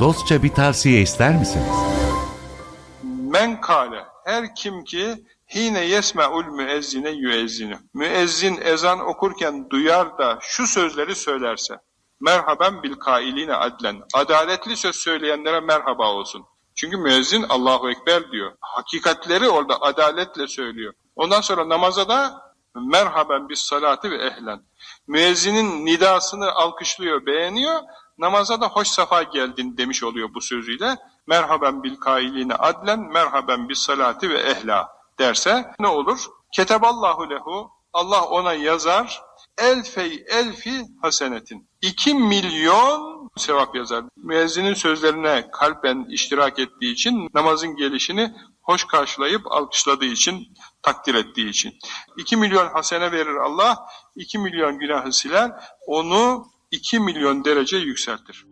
dostça bir tavsiye ister misiniz? Men kale her kim ki hine yesme'ul müezzine yüezzine müezzin ezan okurken duyar da şu sözleri söylerse merhaben bil kailine adlen adaletli söz söyleyenlere merhaba olsun. Çünkü müezzin Allahu Ekber diyor. Hakikatleri orada adaletle söylüyor. Ondan sonra namaza da merhaben bis salati ve ehlen. Müezzinin nidasını alkışlıyor, beğeniyor. Namaza da hoş safa geldin demiş oluyor bu sözüyle. Merhaben bil kailine adlen, merhaben bis salati ve ehla derse ne olur? Keteballahu lehu, Allah ona yazar, elfey elfi hasenetin. 2 milyon sevap yazar. Müezzinin sözlerine kalben iştirak ettiği için, namazın gelişini hoş karşılayıp alkışladığı için, takdir ettiği için. 2 milyon hasene verir Allah, 2 milyon günahı siler, onu 2 milyon derece yükseltir.